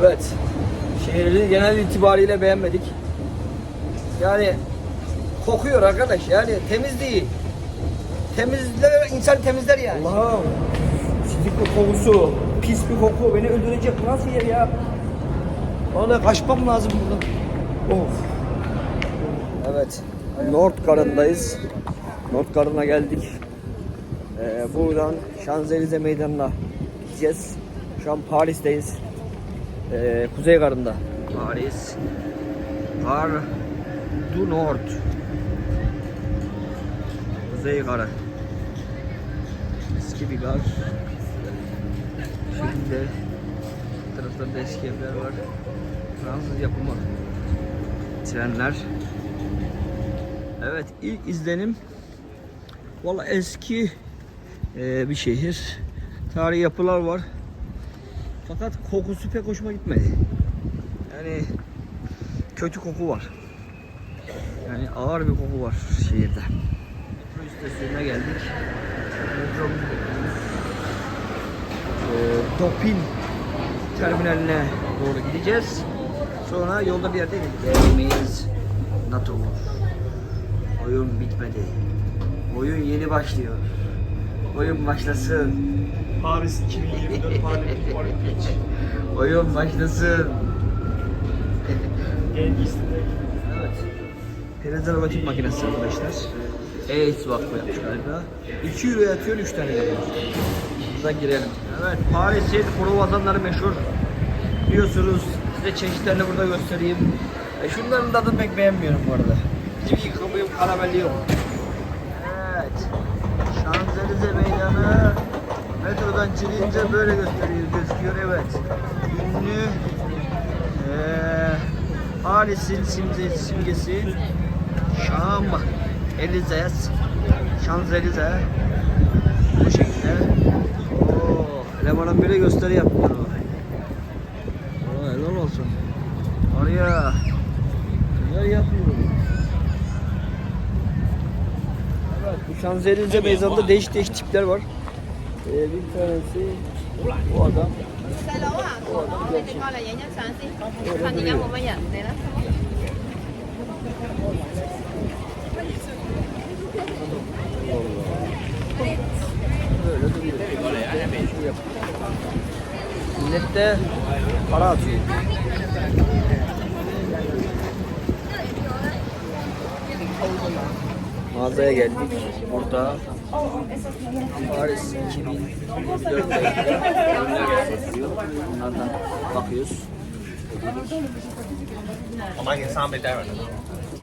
Evet. Şehri genel itibariyle beğenmedik. Yani kokuyor arkadaş yani temiz değil. Temizler insan temizler yani. Allah'ım. Sidik bir kokusu. Pis bir koku. Beni öldürecek. Bu nasıl yer ya? Vallahi kaçmam lazım buradan. Of. Evet. North Garı'ndayız. North Garı'na geldik. Ee, buradan Şanzelize Meydanı'na gideceğiz. Şu an Paris'teyiz. Ee, Kuzey Garı'nda. Paris. Gar du Nord. Kuzey Garı. Eski bir gar. Şimdi bu taraflarda eski evler var. Fransız yapımı trenler. Evet ilk izlenim valla eski e, bir şehir. Tarihi yapılar var. Fakat kokusu pek hoşuma gitmedi. Yani kötü koku var. Yani ağır bir koku var şehirde. Metro istasyonuna geldik. Metro e, Dopin terminaline doğru gideceğiz. Sonra yolda bir yerde yemeğiz. NATO. Oyun bitmedi. Oyun yeni başlıyor. Oyun başlasın. Paris 2024 Paralympic Paralympic. Oyun başlasın. En iyisi de. Evet. Prezervatif makinesi arkadaşlar. Ace vakfı yapmış galiba. 2 euro atıyor 3 tane yapıyor. Buradan girelim. Evet Paris'in kruvasanları meşhur. Biliyorsunuz size çeşitlerini burada göstereyim. E, şunların tadını pek beğenmiyorum bu arada. Bizim yıkamıyım karamelli yok. Evet. Şanzelize meydanı. Metrodan çıkınca böyle gösteriyor, gözüküyor evet. Ünlü eee Paris'in simgesi, simgesi Şam Elizes Şanzelize bu şekilde. Oo, elemanın biri gösteri yapıyor Oo, helal olsun. Oraya neler yapıyor Evet bu Şanzelize meydanında değişik değişik tipler var ee, bir tanesi bu adam à? Để chị coi là giấy nhất sáng mağazaya geldik. Burada Paris 2004 Bunlardan bakıyoruz. Ama insan bedel